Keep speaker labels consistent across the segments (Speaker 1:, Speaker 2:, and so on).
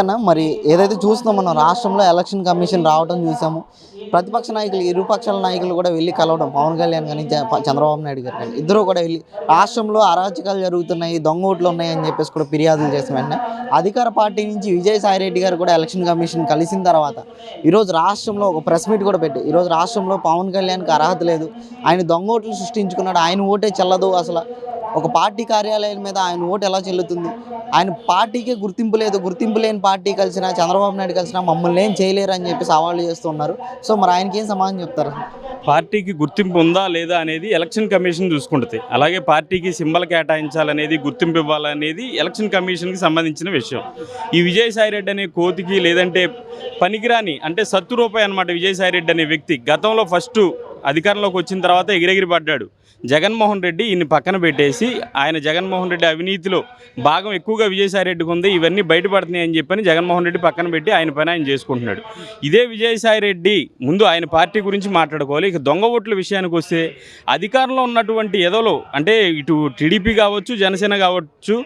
Speaker 1: అన్న మరి ఏదైతే చూస్తున్నాం మనం రాష్ట్రంలో ఎలక్షన్ కమిషన్ రావడం చూసాము. ప్రతిపక్ష నాయకులు ఇరుపక్షాల నాయకులు కూడా వెళ్ళి కలవడం పవన్ కళ్యాణ్ కానీ చంద్రబాబు నాయుడు గారు కానీ ఇద్దరు కూడా వెళ్ళి రాష్ట్రంలో అరాచకాలు జరుగుతున్నాయి దొంగ ఓట్లు ఉన్నాయి అని చెప్పేసి కూడా ఫిర్యాదులు చేసిన వెంటనే అధికార పార్టీ నుంచి విజయసాయి రెడ్డి గారు కూడా ఎలక్షన్ కమిషన్ కలిసిన తర్వాత ఈరోజు రాష్ట్రంలో ఒక ప్రెస్ మీట్ కూడా పెట్టి ఈరోజు రాష్ట్రంలో పవన్ కళ్యాణ్కి అర్హత లేదు. ఆయన దొంగ ఓట్లు సృష్టించుకున్నాడు. ఆయన ఓటే చెల్లదు అసలు. ఒక పార్టీ కార్యాలయం మీద ఆయన ఓటు ఎలా చెల్లుతుంది? ఆయన పార్టీకే గుర్తింపు లేదు గుర్తింపు లేని పార్టీ కలిసినా చంద్రబాబు నాయుడు కలిసినా మమ్మల్ని ఏం చేయలేరు అని చెప్పి సవాళ్ళు చేస్తున్నారు సో మరి ఆయనకి ఏం సమాధానం చెప్తారు?
Speaker 2: పార్టీకి గుర్తింపు ఉందా లేదా అనేది ఎలక్షన్ కమిషన్ చూసుకుంటుంది. అలాగే పార్టీకి సింబల్ కేటాయించాలనేది గుర్తింపు ఇవ్వాలనేది ఎలక్షన్ కమిషన్కి సంబంధించిన విషయం. ఈ విజయసాయి రెడ్డి అనే కోతికి లేదంటే పనికిరాని అంటే సత్తు రూపాయి అనమాట విజయసాయి రెడ్డి అనే వ్యక్తి గతంలో ఫస్ట్ అధికారంలోకి వచ్చిన తర్వాత ఎగిరెగిరి పడ్డాడు. జగన్మోహన్ రెడ్డి ఈయన్ని పక్కన పెట్టేసి ఆయన జగన్మోహన్ రెడ్డి అవినీతిలో భాగం ఎక్కువగా విజయసాయి రెడ్డికి ఉంది. ఇవన్నీ బయటపడుతున్నాయి అని చెప్పని జగన్మోహన్ రెడ్డి పక్కన పెట్టి ఆయన పని ఆయన చేసుకుంటున్నాడు. ఇదే విజయసాయి రెడ్డి ముందు ఆయన పార్టీ గురించి మాట్లాడుకోవాలి. ఇక దొంగ ఓట్ల విషయానికి వస్తే అధికారంలో ఉన్నటువంటి ఎదలో అంటే ఇటు టీడీపీ కావచ్చు జనసేన కావచ్చు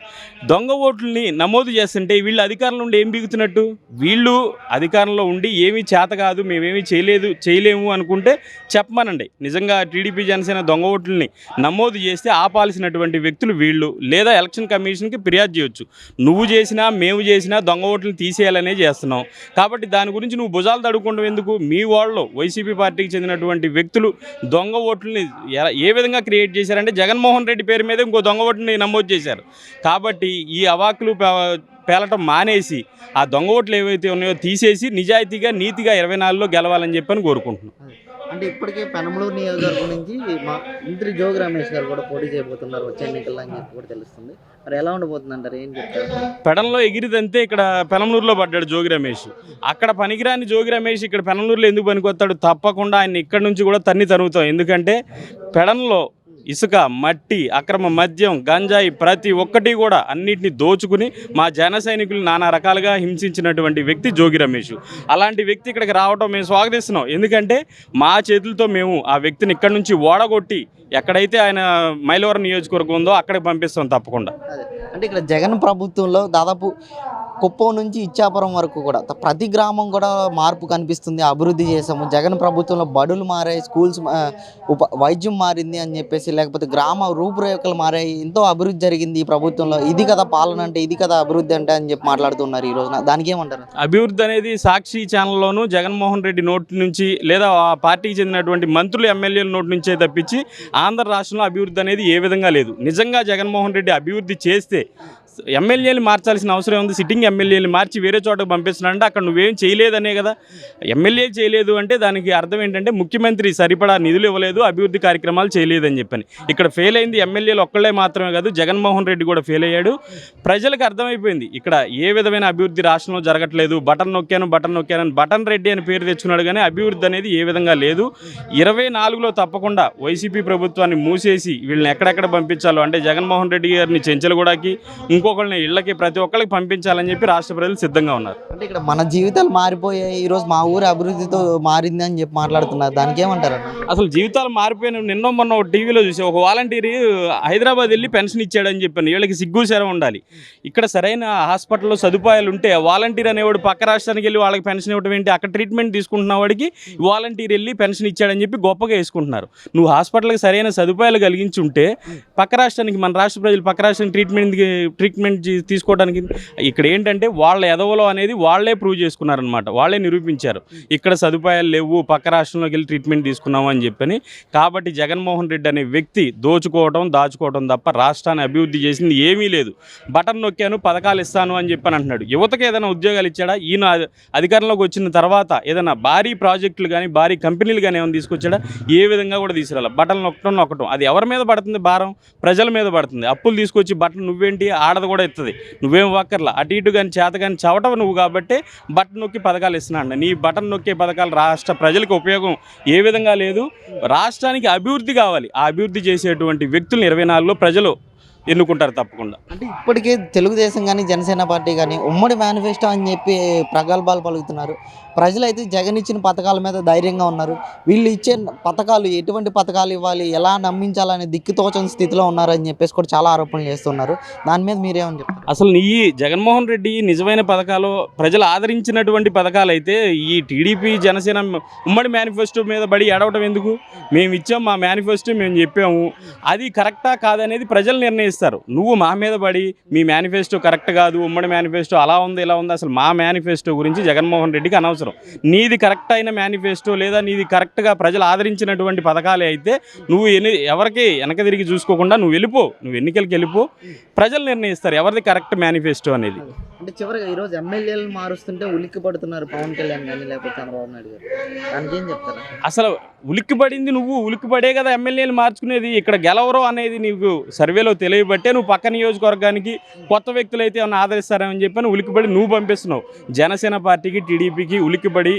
Speaker 2: దొంగ ఓట్లని నమోదు చేస్తుంటే వీళ్ళు అధికారంలో ఉండి ఏం బిగుతున్నట్టు? వీళ్ళు అధికారంలో ఉండి ఏమీ చేత కాదు మేమేమీ చేయలేదు చేయలేము అనుకుంటే చెప్పమనండి. నిజంగా టీడీపీ జనసేన దొంగ ఓట్లని నమోదు చేస్తే ఆపాల్సినటువంటి వ్యక్తులు వీళ్ళు లేదా ఎలక్షన్ కమిషన్కి ఫిర్యాదు చేయొచ్చు. నువ్వు చేసినా మేము చేసినా దొంగ ఓట్లు తీసేయాలనే చేస్తున్నాం. కాబట్టి దాని గురించి నువ్వు భుజాలు తడుకుంటావు ఎందుకు? మీ వాళ్ళు వైసీపీ పార్టీకి చెందినటువంటి వ్యక్తులు దొంగ ఓట్లని ఎలా- ఏ విధంగా క్రియేట్ చేశారంటే జగన్మోహన్ రెడ్డి పేరు మీద ఇంకో దొంగ ఓటుని నమోదు చేశారు. కాబట్టి ఈ అవాకులు పే- పేలటం మానేసి ఆ దొంగ ఓట్లు ఏవైతే ఉన్నాయో తీసేసి నిజాయితీగా నీతిగా ఇరవై నాలుగులో గెలవాలని చెప్పని కోరుకుంటున్నాను
Speaker 1: అంటే ఇప్పటికే పెనమలూరు నియోజకవర్గం నుంచి మా మంత్రి జోగి రమేష్ గారు కూడా పోటీ చేయబోతున్నారు వచ్చే ఎన్నికల్లో అని చెప్పి కూడా తెలుస్తుంది. మరి ఎలా ఉండబోతుంది అంటారు ఏం చెప్తారు?
Speaker 2: పెడంలో ఎగిరిదంతే ఇక్కడ పెనమలూరులో పడ్డాడు జోగి రమేష్. అక్కడ పనికిరాని జోగి రమేష్ ఇక్కడ పెనమలూరులో ఎందుకు పనికొస్తాడు? తప్పకుండా ఆయన ఇక్కడ నుంచి కూడా తన్ని తరుగుతాం. ఎందుకంటే పెడంలో ఇసుక మట్టి అక్రమ మద్యం గంజాయి ప్రతి ఒక్కటి కూడా అన్నిటిని దోచుకుని మా జన సైనికులు నానా రకాలుగా హింసించినటువంటి వ్యక్తి జోగి రమేష్. అలాంటి వ్యక్తి ఇక్కడికి రావడం మేము స్వాగతిస్తున్నాం. ఎందుకంటే మా చేతులతో మేము ఆ వ్యక్తిని ఇక్కడ నుంచి ఓడగొట్టి ఎక్కడైతే ఆయన మైలవరం నియోజకవర్గం ఉందో అక్కడికి పంపిస్తాం తప్పకుండా.
Speaker 1: అంటే ఇక్కడ జగన్ ప్రభుత్వంలో దాదాపు కుప్పం నుంచి ఇచ్చాపురం వరకు కూడా. ప్రతి గ్రామం కూడా మార్పు కనిపిస్తుంది అభివృద్ధి చేసాము జగన్ ప్రభుత్వంలో బడులు మారాయి స్కూల్స్ ఉప వైద్యం మారింది అని చెప్పేసి లేకపోతే గ్రామ రూపురేఖలు మారాయి. ఎంతో అభివృద్ధి జరిగింది ఈ ప్రభుత్వంలో. ఇది కదా పాలన అంటే ఇది కదా అభివృద్ధి అంటే అని చెప్పి మాట్లాడుతున్నారు ఈ రోజున. దానికి ఏమంటారు?
Speaker 2: అభివృద్ధి అనేది సాక్షి ఛానల్లోనూ జగన్మోహన్ రెడ్డి నోటి నుంచి లేదా ఆ పార్టీకి చెందినటువంటి మంత్రులు ఎమ్మెల్యేల నోటి నుంచే తప్పించి ఆంధ్ర రాష్ట్రంలో అభివృద్ధి అనేది ఏ విధంగా లేదు. నిజంగా జగన్మోహన్ రెడ్డి అభివృద్ధి చేస్తే ఎమ్మెల్యేలు మార్చాల్సిన అవసరం ఉంది సిట్టింగ్ ఎమ్మెల్యేలు మార్చి వేరే చోటకు పంపిస్తున్నారంటే అక్కడ నువ్వేం చేయలేదనే కదా. ఎమ్మెల్యే చేయలేదు అంటే దానికి అర్థం ఏంటంటే ముఖ్యమంత్రి సరిపడా నిధులు ఇవ్వలేదు అభివృద్ధి కార్యక్రమాలు చేయలేదని చెప్పని. ఇక్కడ ఫెయిల్ అయింది ఎమ్మెల్యేలు ఒక్కళ్ళే మాత్రమే కాదు జగన్మోహన్ రెడ్డి కూడా ఫెయిల్ అయ్యాడు. ప్రజలకు అర్థమైపోయింది ఇక్కడ ఏ విధమైన అభివృద్ధి రాష్ట్రంలో జరగట్లేదు బటన్ నొక్కాను బటన్ నొక్కాను బటన్ రెడ్డి అని పేరు తెచ్చుకున్నాడు కానీ అభివృద్ధి అనేది ఏ విధంగా లేదు. ఇరవై నాలుగులో తప్పకుండా వైసీపీ ప్రభుత్వాన్ని మూసేసి వీళ్ళని ఎక్కడెక్కడ పంపించాలో అంటే జగన్మోహన్ రెడ్డి గారిని చెంచలగూడకి ఇంకొకరిని ఇళ్ళకి ప్రతి ఒక్కరికి పంపించాలని చెప్పి రాష్ట్ర ప్రజలు సిద్ధంగా ఉన్నారు.
Speaker 1: అంటే ఇక్కడ మన జీవితాలు మారిపోయాయి. ఈ రోజు మా ఊరు అభివృద్ధితో మారింది అని చెప్పి మాట్లాడుతున్నారు. దానికి ఏమంటారు అన్న?
Speaker 2: అసలు జీవితాలు మారిపోయిన నిన్న మొన్న ఒక టీవీలో చూసి ఒక వాలంటీర్ హైదరాబాద్ వెళ్ళి పెన్షన్ ఇచ్చాడని చెప్పాను వీళ్ళకి సిగ్గు శరం ఉండాలి. ఇక్కడ సరైన హాస్పిటల్లో సదుపాయాలు ఉంటే వాలంటీర్ అనేవాడు పక్క రాష్ట్రానికి వెళ్ళి వాళ్ళకి పెన్షన్ ఇవ్వడం ఏంటి? అక్కడ ట్రీట్మెంట్ తీసుకుంటున్న వాడికి వాలంటీర్ వెళ్ళి పెన్షన్ ఇచ్చాడని చెప్పి గొప్పగా వేసుకుంటున్నారు. నువ్వు హాస్పిటల్కి సరైన సదుపాయాలు కలిగించి ఉంటే పక్క రాష్ట్రానికి మన రాష్ట్ర ప్రజలు పక్క రాష్ట్రానికి ట్రీట్మెంట్ ట్రీట్మెంట్ తీసుకోవడానికి ఇక్కడ ఏంటంటే వాళ్ళ ఎదవలో అనేది వాళ్ళే ప్రూవ్ చేసుకున్నారనమాట వాళ్ళే నిరూపించారు. ఇక్కడ సదుపాయాలు లేవు పక్క రాష్ట్రంలోకి వెళ్ళి ట్రీట్మెంట్ తీసుకున్నాము అని చెప్పని కాబట్టి జగన్మోహన్ రెడ్డి అనే వ్యక్తి దోచుకోవడం దాచుకోవడం తప్ప రాష్ట్రాన్ని అభివృద్ధి చేసింది ఏమీ లేదు. బటన్ నొక్కాను పథకాలు ఇస్తాను అని చెప్పని అంటున్నాడు. యువతకు ఏదైనా ఉద్యోగాలు ఇచ్చాడా? ఈయన అధికారంలోకి వచ్చిన తర్వాత ఏదైనా భారీ ప్రాజెక్టులు కానీ భారీ కంపెనీలు కానీ ఏమైనా తీసుకొచ్చాడా? ఏ విధంగా కూడా తీసుకురాలి? బటన్ నొక్కడం నొక్కడం అది ఎవరి మీద పడుతుంది భారం? ప్రజల మీద పడుతుంది. అప్పులు తీసుకొచ్చి బట్టలు నువ్వేంటి? ఆడది కూడా ఇస్తుంది నువ్వేం వక్కర్లా అటు ఇటు కానీ చేత కానీ చవటం నువ్వు కాబట్టి బటన్ నొక్కి పథకాలు ఇస్తున్నాడు నీ బటన్ నొక్కే పథకాలు రాష్ట్ర ప్రజలకు ఉపయోగం ఏ విధంగా లేదు. రాష్ట్రానికి అభివృద్ధి కావాలి. ఆ అభివృద్ధి చేసేటువంటి వ్యక్తులను ఇరవై నాలుగులో ప్రజలు ఎన్నుకుంటారు తప్పకుండా.
Speaker 1: అంటే ఇప్పటికే తెలుగుదేశం కానీ జనసేన పార్టీ కానీ ఉమ్మడి మేనిఫెస్టో అని చెప్పి ప్రగల్భాలు పలుకుతున్నారు. ప్రజలైతే జగన్ ఇచ్చిన పథకాల మీద ధైర్యంగా ఉన్నారు. వీళ్ళు ఇచ్చే పథకాలు ఎటువంటి పథకాలు ఇవ్వాలి ఎలా నమ్మించాలనే దిక్కుతోచని స్థితిలో ఉన్నారని చెప్పేసి కూడా చాలా ఆరోపణలు చేస్తున్నారు. దాని మీద మీరేమని చెప్తారు?
Speaker 2: అసలు నీ జగన్మోహన్ రెడ్డి నిజమైన పథకాలు ప్రజలు ఆదరించినటువంటి పథకాలు అయితే ఈ టీడీపీ జనసేన ఉమ్మడి మేనిఫెస్టో మీద బడి ఏడవటం ఎందుకు? మేము ఇచ్చాం మా మేనిఫెస్టో మేము చెప్పాము. అది కరెక్టా కాదనేది ప్రజలు ఇస్తారు నువ్వు మా మీద పడి మీ మేనిఫెస్టో కరెక్ట్ కాదు ఉమ్మడి మేనిఫెస్టో అలా ఉంది ఇలా ఉంది అసలు మా మేనిఫెస్టో గురించి జగన్మోహన్ రెడ్డికి అనవసరం. నీది కరెక్ట్ అయిన మేనిఫెస్టో లేదా నీది కరెక్ట్గా ప్రజలు ఆదరించినటువంటి పథకాలే అయితే నువ్వు ఎన్ని ఎవరికి వెనక తిరిగి చూసుకోకుండా నువ్వు వెళ్ళిపో నువ్వు ఎన్నికలకి వెళ్ళిపో. ప్రజలు నిర్ణయిస్తారు ఎవరిది కరెక్ట్ మేనిఫెస్టో అనేది.
Speaker 1: అంటే చివరిగా ఈరోజు ఎమ్మెల్యేలు మారుస్తుంటే ఉలిక్కి పడుతున్నారు పవన్ కళ్యాణ్ కానీ లేకపోతే చంద్రబాబు నాయుడు గారు. దానికి ఏం చెప్తారు?
Speaker 2: అసలు ఉలిక్కిపడింది నువ్వు ఉలిక్కిపడే కదా ఎమ్మెల్యేలు మార్చుకునేది. ఇక్కడ గెలవరు అనేది నీకు సర్వేలో తెలియబట్టే నువ్వు పక్క నియోజకవర్గానికి కొత్త వ్యక్తులు అయితే ఏమైనా ఆదరిస్తారని చెప్పి ఉలిక్కిపడి నువ్వు పంపిస్తున్నావు. జనసేన పార్టీకి టీడీపీకి ఉలిక్కిపడి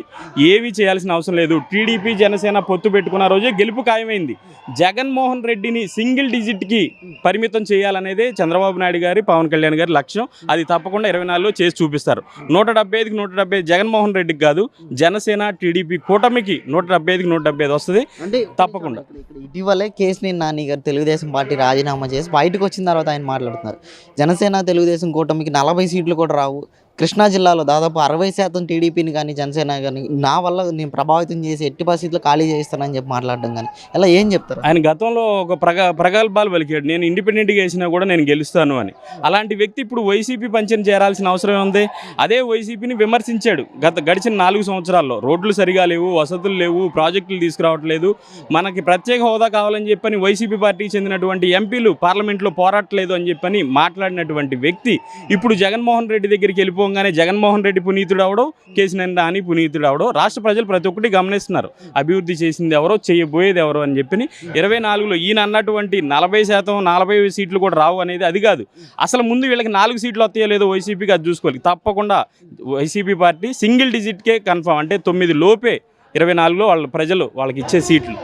Speaker 2: ఏమీ చేయాల్సిన అవసరం లేదు. టీడీపీ జనసేన పొత్తు పెట్టుకున్న రోజే గెలుపు ఖాయమైంది. జగన్మోహన్ రెడ్డిని సింగిల్ డిజిట్కి పరిమితం చేయాలనేదే చంద్రబాబు నాయుడు గారి పవన్ కళ్యాణ్ గారి లక్ష్యం. అది తప్పకుండా ఇరవై నాలుగులో చేసి చూపిస్తారు. నూట డెబ్బై ఐదుకి నూట డెబ్బై ఐదు జగన్మోహన్ రెడ్డికి కాదు జనసేన టీడీపీ కూటమికి నూట డెబ్బై ఐదుకి నూట డెబ్బై ఐదు వస్తుంది.
Speaker 1: అంటే
Speaker 2: తప్పకుండా.
Speaker 1: ఇటీవలే కేసినేని నాని గారు తెలుగుదేశం పార్టీ రాజీనామా చేసి బయటకు వచ్చిన తర్వాత ఆయన మాట్లాడుతున్నారు. జనసేన తెలుగుదేశం కూటమికి నలభై సీట్లు కూడా రావు. కృష్ణా జిల్లాలో దాదాపు అరవై శాతం టీడీపీని కానీ జనసేన కానీ నా వల్ల నేను ప్రభావితం చేసి ఎట్టి పరిస్థితుల్లో ఖాళీ చేస్తానని చెప్పి మాట్లాడడం కానీ. ఇలా ఏం చెప్తారు?
Speaker 2: ఆయన గతంలో ఒక ప్రగ ప్రగల్భాలు పలికాడు. నేను ఇండిపెండెంట్గా వేసినా కూడా నేను గెలుస్తాను అని. అలాంటి వ్యక్తి ఇప్పుడు వైసీపీ పంచం చేరాల్సిన అవసరం ఉంది. అదే వైసీపీని విమర్శించాడు. గత గడిచిన నాలుగు సంవత్సరాల్లో రోడ్లు సరిగా లేవు వసతులు లేవు ప్రాజెక్టులు తీసుకురావట్లేదు. మనకి ప్రత్యేక హోదా కావాలని చెప్పని వైసీపీ పార్టీకి చెందినటువంటి ఎంపీలు పార్లమెంట్లో పోరాటలేదు అని చెప్పని మాట్లాడినటువంటి వ్యక్తి ఇప్పుడు జగన్మోహన్ రెడ్డి దగ్గరికి పోగానే జగన్మోహన్ రెడ్డి పునీతుడు అవడం కేసినేని నాని పునీతుడు అవడం రాష్ట్ర ప్రజలు ప్రతి ఒక్కటి గమనిస్తున్నారు. అభివృద్ధి చేసింది ఎవరో చేయబోయేది ఎవరో అని చెప్పి ఇరవై నాలుగులో ఈయన అన్నటువంటి నలభై శాతం నలభై సీట్లు కూడా రావు అనేది అది కాదు. అసలు ముందు వీళ్ళకి నాలుగు సీట్లు వస్తాయో లేదో వైసీపీకి అది చూసుకోవాలి. తప్పకుండా వైసీపీ పార్టీ సింగిల్ డిజిట్కే కన్ఫామ్. అంటే తొమ్మిది లోపే ఇరవై నాలుగులో వాళ్ళ ప్రజలు వాళ్ళకి ఇచ్చే సీట్లు.